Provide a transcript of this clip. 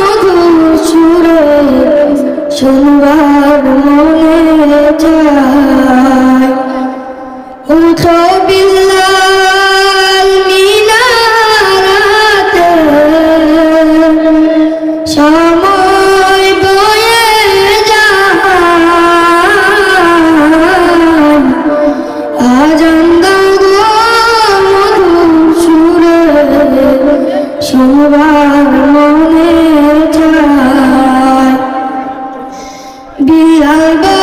মধুর সুরে শুনবার মনে চায়। সবার মনে যায় বিয়াল